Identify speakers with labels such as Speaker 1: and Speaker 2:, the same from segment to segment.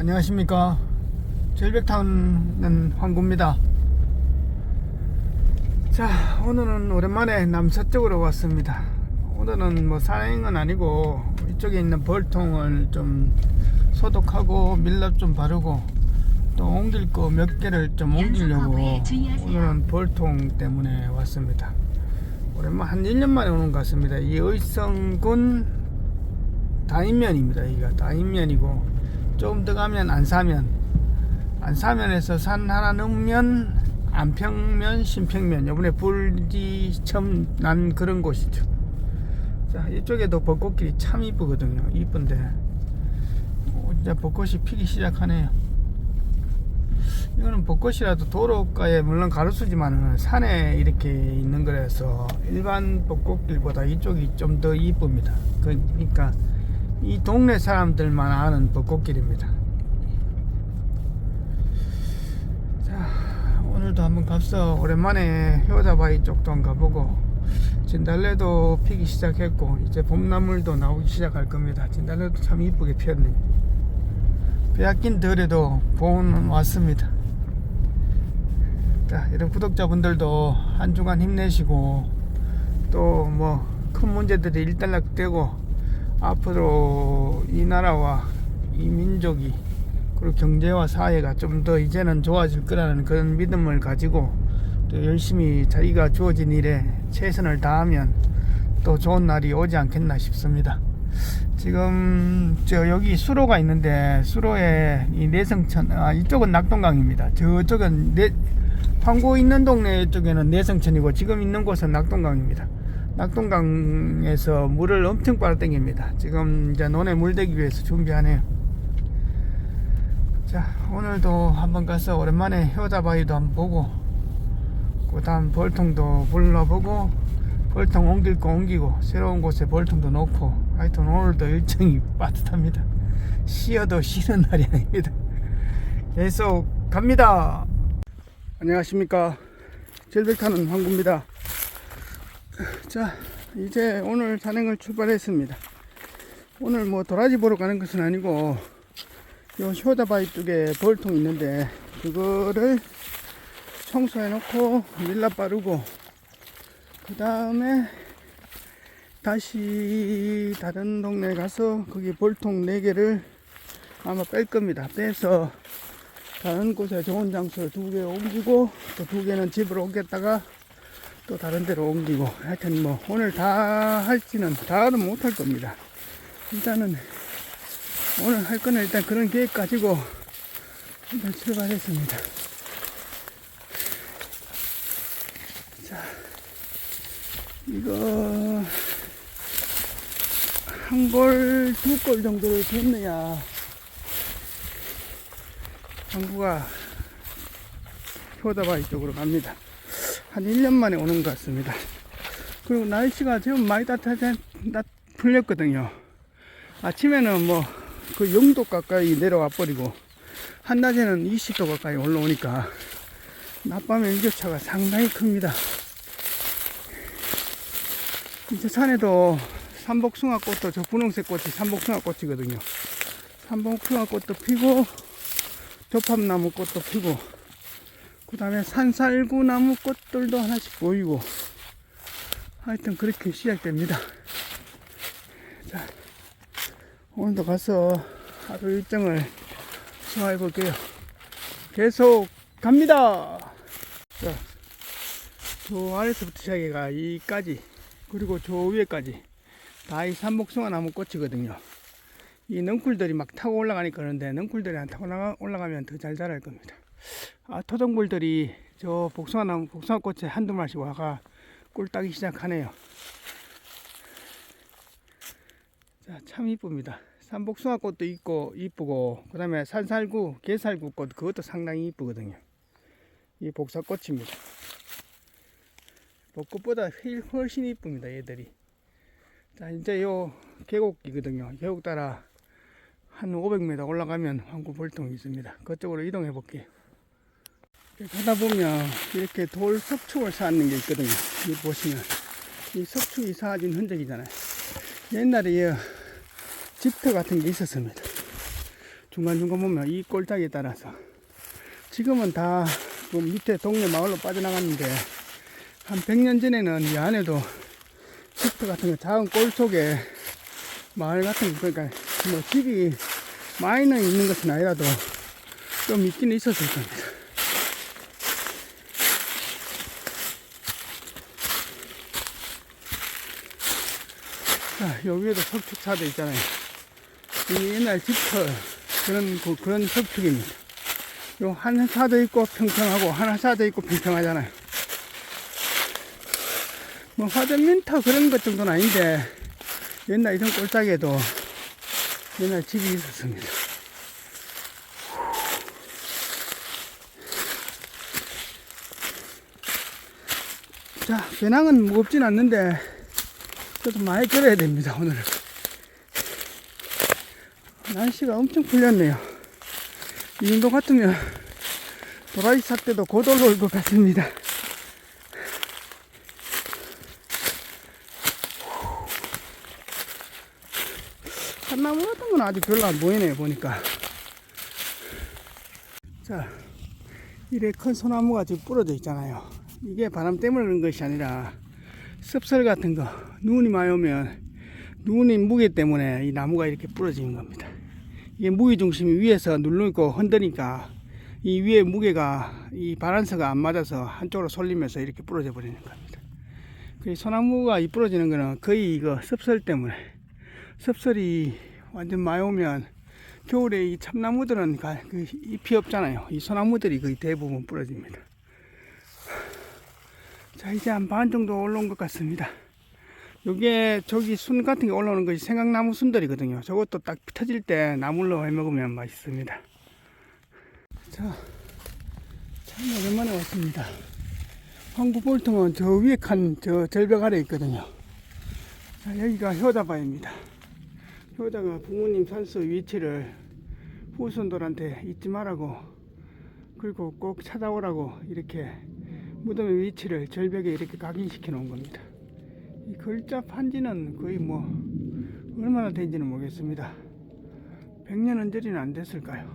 Speaker 1: 안녕하십니까. 절벽 타는 황구입니다. 자 오늘은 오랜만에 남서쪽으로 왔습니다. 오늘은 뭐 산행은 아니고 이쪽에 있는 벌통을 좀 소독하고 밀랍 좀 바르고 또 옮길 거 몇 개를 좀 옮기려고 오늘은 벌통 때문에 왔습니다. 오랜만 한 1년 만에 오는 것 같습니다. 이 의성군 다인면입니다. 여기가 다인면이고 조금 더 가면 안사면 안사면에서 산 하나 넘으면 안평면 신평면. 요번에 불이 처음 난 그런 곳이죠. 자 이쪽에도 벚꽃길이 참 이쁘거든요. 이쁜데. 어, 이제 벚꽃이 피기 시작하네요. 이거는 벚꽃이라도 도로가에 물론 가로수지만 산에 이렇게 있는 거라서 일반 벚꽃길보다 이쪽이 좀 더 이쁩니다. 그러니까 이 동네 사람들만 아는 벚꽃길입니다. 자, 오늘도 한번 갑서 오랜만에 효자바위 쪽도 한번 가보고 진달래도 피기 시작했고 이제 봄나물도 나오기 시작할 겁니다. 진달래도 참 이쁘게 피었네요. 빼앗긴 덜에도 봄은 왔습니다. 자, 이런 구독자분들도 한 주간 힘내시고 또 뭐 큰 문제들이 일단락되고 앞으로 이 나라와 이 민족이 그리고 경제와 사회가 좀 더 이제는 좋아질 거라는 그런 믿음을 가지고 또 열심히 자기가 주어진 일에 최선을 다하면 또 좋은 날이 오지 않겠나 싶습니다. 지금 저 여기 수로가 있는데 수로에 이 내성천 아 이쪽은 낙동강입니다. 저쪽은 내 황구 있는 동네 쪽에는 내성천이고 지금 있는 곳은 낙동강입니다. 낙동강에서 물을 엄청 빨아당깁니다. 지금 이제 논에 물대기 위해서 준비하네요. 자, 오늘도 한번 가서 오랜만에 효자바위도 한번 보고, 그 다음 벌통도 불러보고, 벌통 옮길 거 옮기고, 새로운 곳에 벌통도 놓고, 하여튼 오늘도 일정이 빠듯합니다. 쉬어도 쉬는 날이 아닙니다. 계속 갑니다. 안녕하십니까. 절벽타는 황구입니다. 자 이제 오늘 산행을 출발했습니다. 오늘 뭐 도라지 보러 가는 것은 아니고 요 쇼다바위 쪽에 벌통 있는데 그거를 청소해 놓고 밀라 빠르고 그 다음에 다시 다른 동네 가서 거기 벌통 4개를 아마 뺄 겁니다. 빼서 다른 곳에 좋은 장소에 두개 옮기고 또 두 개는 집으로 옮겼다가 또 다른 데로 옮기고 하여튼 뭐 오늘 다 할지는 다는 못할 겁니다. 일단은 오늘 할 거는 일단 그런 계획 가지고 일단 출발했습니다. 자 이거 한 골 두 골 정도를 됐느야 항구가 효다바위 쪽으로 갑니다 한 1년 만에 오는 것 같습니다. 그리고 날씨가 지금 많이 따뜻해, 따, 풀렸거든요. 아침에는 뭐, 그 0도 가까이 내려와 버리고, 한낮에는 20도 가까이 올라오니까, 낮밤의 일교차가 상당히 큽니다. 이제 산에도 삼복숭아 꽃도, 저 분홍색 꽃이 삼복숭아 꽃이거든요. 삼복숭아 꽃도 피고, 조팝나무 꽃도 피고, 그 다음에 산살구 나무 꽃들도 하나씩 보이고. 하여튼 그렇게 시작됩니다. 자 오늘도 가서 하루 일정을 소화해 볼게요. 계속 갑니다! 자, 저 아래서부터 시작해가 이까지 그리고 저 위에까지 다 이 산목숭아 나무 꽃이거든요. 이 넝쿨들이 막 타고 올라가니까 그런데 넝쿨들이 안 타고 올라가면 더 잘 자랄 겁니다 아, 토종벌들이 저 복숭아나무, 복숭아꽃에 한두 마리씩 와가 꿀 따기 시작하네요. 자, 참 이쁩니다. 산복숭아 꽃도 있고 이쁘고 그 다음에 산살구, 게살구 꽃 그것도 상당히 이쁘거든요. 이 복사꽃입니다. 벚꽃보다 훨씬 이쁩니다. 얘들이. 자, 이제 요 계곡이거든요. 계곡 따라 한 500m 올라가면 황구 볼통이 있습니다. 그쪽으로 이동해 볼게요. 가다 보면 이렇게 돌 석축을 쌓는 게 있거든요. 여기 보시면 이 석축이 쌓아진 흔적이잖아요. 옛날에 이 집터 같은 게 있었습니다. 중간중간 보면 이 꼴짝에 따라서 지금은 다 그 밑에 동네 마을로 빠져나갔는데 한 100년 전에는 이 안에도 집터 같은 거 작은 꼴 속에 마을 같은 거 그러니까 뭐 집이 많이는 있는 것은 아니라도 좀 있기는 있었을 겁니다. 자, 여기에도 석축차도 있잖아요. 이 옛날 집터 그런 그, 그런 석축입니다. 요 하나차도 있고 평평하고 하나 차도 있고 평평하잖아요. 뭐 화전민터 그런 것 정도는 아닌데 옛날 이런 꼴짝에도 옛날 집이 있었습니다. 자, 배낭은 무겁진 않는데 그래도 많이 걸어야 됩니다, 오늘은. 날씨가 엄청 풀렸네요. 이 정도 같으면 도라지 살 때도 고돌로 올 것 같습니다. 산나무 같은 건 아직 별로 안 보이네요, 보니까. 자, 이래 큰 소나무가 지금 부러져 있잖아요. 이게 바람 때문에 그런 것이 아니라 습설 같은 거, 눈이 많이 오면 눈이 무게 때문에 이 나무가 이렇게 부러지는 겁니다. 이게 무게 중심이 위에서 누르고 흔드니까 이 위에 무게가 이 바란스가 안 맞아서 한쪽으로 쏠리면서 이렇게 부러져 버리는 겁니다. 그 소나무가 이 부러지는 거는 거의 이거 습설 때문에 습설이 완전 많이 오면 겨울에 이 참나무들은 가- 그 잎이 없잖아요. 이 소나무들이 거의 대부분 부러집니다. 자 이제 한 반 정도 올라온 것 같습니다. 요게 저기 순 같은 게 올라오는 것이 생강나무 순들이거든요. 저것도 딱 터질 때 나물로 해 먹으면 맛있습니다. 자, 참 오랜만에 왔습니다. 황구볼통은 저 위에 칸 저 절벽 아래 있거든요. 자, 여기가 효자바입니다. 효자가 부모님 산소 위치를 후손들한테 잊지 말라고 그리고 꼭 찾아오라고 이렇게 무덤의 위치를 절벽에 이렇게 각인시켜 놓은 겁니다. 이 글자 판지는 거의 뭐 얼마나 된지는 모르겠습니다. 100년 언저리는 안 됐을까요?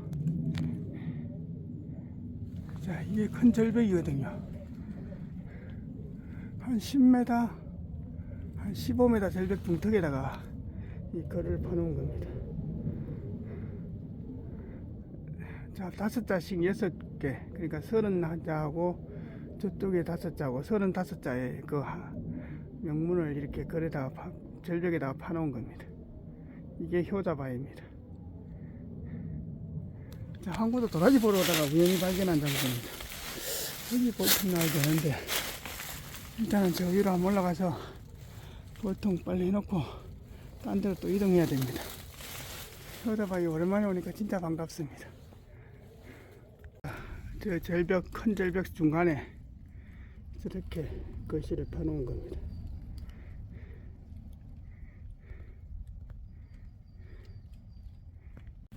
Speaker 1: 자, 이게 큰 절벽이거든요. 한 10m, 한 15m 절벽 중턱에다가 이 글을 파놓은 겁니다. 자, 다섯 자씩 여섯 개, 그러니까 서른 자하고 저쪽에 다섯 자고 서른 다섯 자의 그 하- 명문을 이렇게 글에다가 파- 절벽에다가 파놓은 겁니다. 이게 효자바입니다. 자, 항구도 도라지 보러 오다가 우연히 발견한 장소입니다. 여기 볼통 나야 되는데 일단은 저 위로 한번 올라가서 볼통 빨리 해놓고 딴 데로 또 이동해야 됩니다. 효자바위 오랜만에 오니까 진짜 반갑습니다. 저 절벽 큰 절벽 중간에 저렇게 거실을 파놓은 겁니다.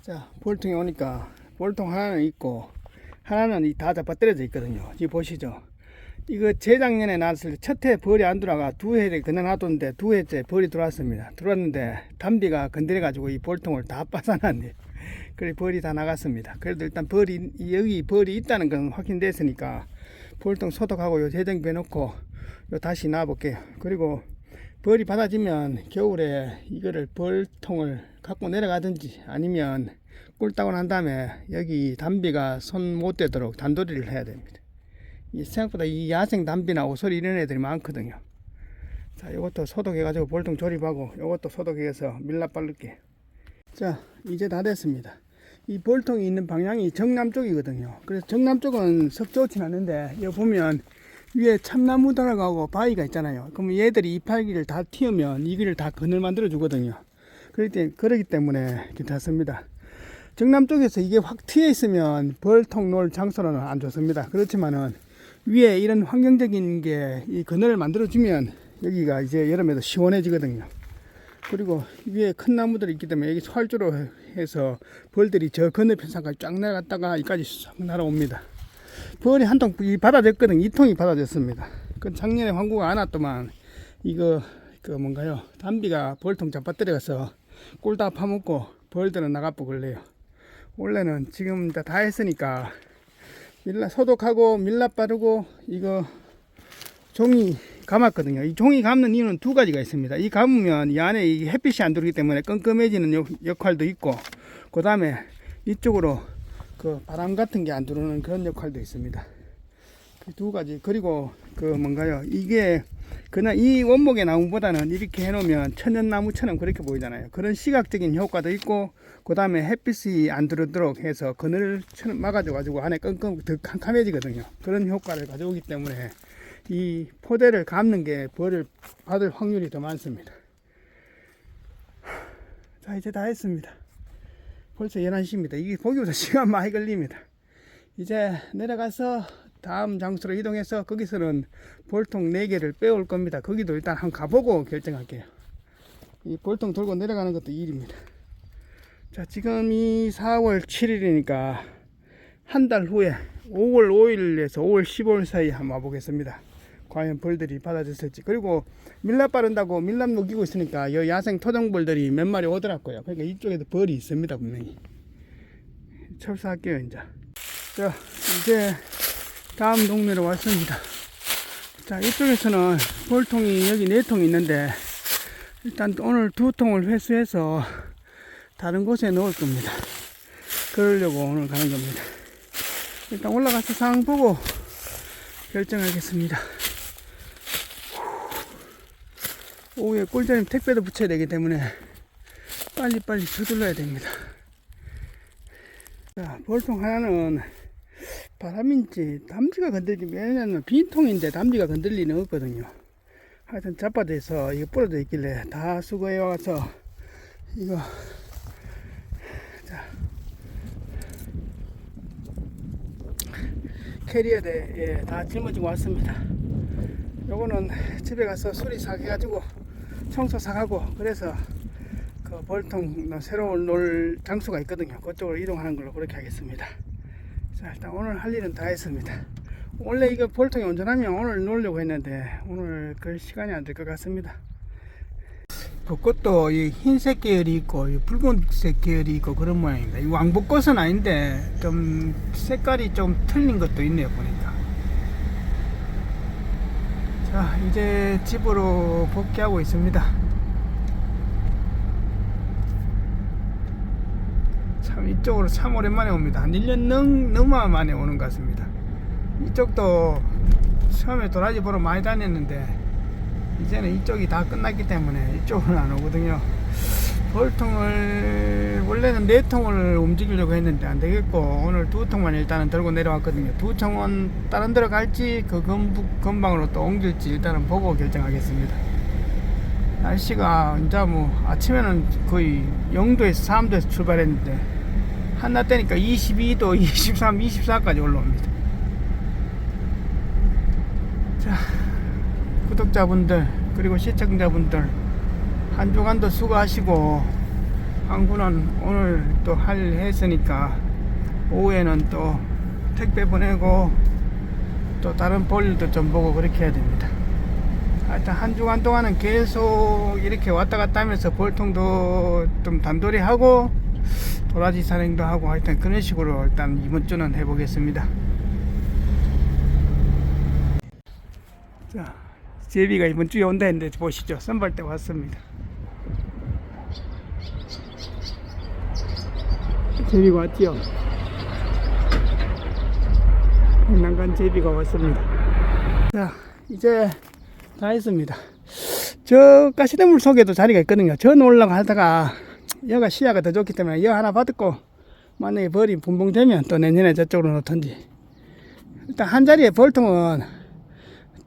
Speaker 1: 자, 볼통에 오니까 볼통 하나는 있고 하나는 이 다 잡아떨어져 있거든요. 지금 보시죠. 이거 재작년에 나왔을 때 첫 해 벌이 안 들어가 두 해를 그냥 놔뒀는데 두 해째 벌이 들어왔습니다. 들어왔는데 담비가 건드려가지고 이 볼통을 다 빠져놨네. 그래 벌이 다 나갔습니다. 그래도 일단 벌이 여기 벌이 있다는 건 확인됐으니까 볼통 소독하고 요 재정 빼놓고 요 다시 놔볼게요. 그리고 벌이 받아지면 겨울에 이거를 벌통을 갖고 내려가든지 아니면 꿀 따고 난 다음에 여기 담비가 손 못 대도록 단도리를 해야 됩니다. 이 생각보다 이 야생 담비나 오소리 이런 애들이 많거든요. 자, 이것도 소독해 가지고 볼통 조립하고 이것도 소독해서 밀랍 바를게. 자, 이제 다 됐습니다. 이 볼통이 있는 방향이 정남 쪽이거든요. 그래서 정남 쪽은 썩 좋진 않은데 여기 보면 위에 참나무 들어가고 바위가 있잖아요. 그러면 얘들이 이파기를 다 튀우면 이 길을 다 그늘 만들어 주거든요. 그렇기, 때- 그렇기 때문에 괜찮습니다. 정남 쪽에서 이게 확 튀어 있으면 벌통 놓을 장소는 안 좋습니다. 그렇지만은 위에 이런 환경적인 게 이 그늘을 만들어 주면 여기가 이제 여름에도 시원해지거든요. 그리고 위에 큰 나무들이 있기 때문에 여기 활주로 해서 벌들이 저 건너편상까지 쫙 내려갔다가 여기까지 싹 날아옵니다. 벌이 한 통 받아졌거든. 이 통이 받아졌습니다. 그 작년에 황구가 안 왔더만 이거 그 뭔가요? 담비가 벌통 잡아뜨려서 꿀 다 파먹고 벌들은 나가고 그래요. 원래는 지금 다, 다 했으니까 밀라 소독하고 밀랍 바르고 이거 종이 감았거든요. 이 종이 감는 이유는 두 가지가 있습니다. 이 감으면 이 안에 이 햇빛이 안 들어오기 때문에 끈끈해지는 역, 역할도 있고, 그 다음에 이쪽으로 그 바람 같은 게 안 들어오는 그런 역할도 있습니다. 그 두 가지. 그리고 그 뭔가요? 이게 그냥 이 원목의 나무보다는 이렇게 해놓으면 천연나무처럼 그렇게 보이잖아요. 그런 시각적인 효과도 있고, 그 다음에 햇빛이 안 들어오도록 해서 그늘처럼 막아줘가지고 안에 끈끈 더 캄캄해지거든요. 그런 효과를 가져오기 때문에 이 포대를 감는 게 벌을 받을 확률이 더 많습니다. 자, 이제 다 했습니다. 벌써 11시입니다. 이게 보기보다 시간 많이 걸립니다. 이제 내려가서 다음 장소로 이동해서 거기서는 볼통 4개를 빼올 겁니다. 거기도 일단 한번 가보고 결정할게요. 이 볼통 들고 내려가는 것도 일입니다. 자, 지금 이 4월 7일이니까 한 달 후에 5월 5일에서 5월 15일 사이에 한번 와보겠습니다. 과연 벌들이 받아줬을지. 그리고 밀랍 바른다고 밀랍 녹이고 있으니까 이 야생 토종벌들이 몇 마리 오더라고요. 그러니까 이쪽에도 벌이 있습니다, 분명히. 철수할게요, 이제. 자, 이제 다음 동네로 왔습니다. 자, 이쪽에서는 벌통이 여기 네 통 있는데, 일단 오늘 두 통을 회수해서 다른 곳에 넣을 겁니다. 그러려고 오늘 가는 겁니다. 일단 올라가서 상황 보고 결정하겠습니다. 오후에 꿀자님 택배도 붙여야 되기 때문에 빨리빨리 서둘러야 됩니다. 자, 볼통 하나는 바람인지 담지가 건들지 왜냐면 빈통인데 담지가 건들 리는 없거든요. 하여튼 잡아대서 이거 부러져 있길래 다 수거해 와서 이거 자 캐리어에 예, 다 짊어지고 왔습니다. 요거는 집에 가서 수리 사해가지고 청소 사가고 그래서 그 벌통 새로운 놀 장소가 있거든요. 그쪽으로 이동하는 걸로 그렇게 하겠습니다. 자 일단 오늘 할 일은 다 했습니다. 원래 이거 볼통이 온전하면 오늘 놀려고 했는데 오늘 그 시간이 안 될 것 같습니다. 벚꽃도 이 흰색 계열이 있고 이 붉은색 계열이 있고 그런 모양입니다. 이 왕벚꽃은 아닌데 좀 색깔이 좀 틀린 것도 있네요 보니까. 자 이제 집으로 복귀하고 있습니다. 참 이쪽으로 참 오랜만에 옵니다. 한 1년 넘, 넘어 만에 오는 것 같습니다. 이쪽도 처음에 도라지 보러 많이 다녔는데 이제는 이쪽이 다 끝났기 때문에 이쪽은 안 오거든요. 볼통을 원래는 네 통을 움직이려고 했는데 안 되겠고 오늘 두 통만 일단은 들고 내려왔거든요. 두 통은 다른 데로 갈지 그 금, 금방으로 또 옮길지 일단은 보고 결정하겠습니다. 날씨가 이제 뭐 아침에는 거의 0도에서 3도에서 출발했는데 한낮 때니까 22도, 23, 24까지 올라옵니다. 자, 구독자분들 그리고 시청자분들 한 주간도 수고하시고 항구는 오늘 또 할 했으니까 오후에는 또 택배 보내고 또 다른 볼일도 좀 보고 그렇게 해야 됩니다. 하여튼 한 주간 동안은 계속 이렇게 왔다 갔다 하면서 볼통도 좀 단돌이 하고 도라지 산행도 하고 하여튼 그런 식으로 일단 이번 주는 해보겠습니다. 자, 제비가 이번 주에 온다 했는데 보시죠. 선발대 왔습니다. 제비가 왔지요. 난간 제비가 왔습니다. 자, 이제 다 했습니다. 저 가시대물 속에도 자리가 있거든요. 전 올라가다가 여가 시야가 더 좋기 때문에 여 하나 받고 만약에 벌이 분봉되면 또 내년에 저쪽으로 놓던지 일단 한 자리에 벌통은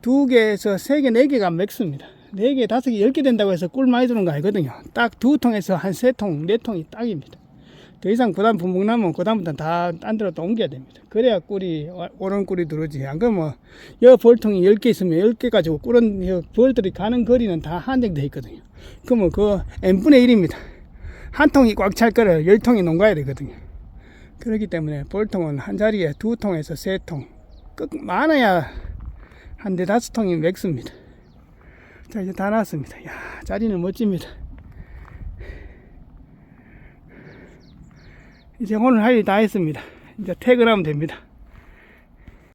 Speaker 1: 두 개에서 세 개, 네 개가 맥스입니다. 네 개, 다섯 개, 열 개 된다고 해서 꿀 많이 주는 거 아니거든요. 딱 두 통에서 한 세 통, 네 통이 딱입니다. 더 이상 부담 분봉 나면 그 다음부터는 다 딴 데로 또 옮겨야 됩니다. 그래야 꿀이, 오른 꿀이 들어오지. 안 그러면 여 벌통이 열개 있으면 열개 가지고 꿀은 여 벌들이 가는 거리는 다 한정되어 있거든요. 그러면 그 n분의 1입니다. 한 통이 꽉 찰 거를 열 통이 농가야 되거든요. 그렇기 때문에 벌통은 한 자리에 두 통에서 세 통, 꼭 많아야 한 대 다섯 통이 맥스입니다. 자, 이제 다 나왔습니다. 야, 자리는 멋집니다. 이제 오늘 할 일 다 했습니다. 이제 퇴근하면 됩니다.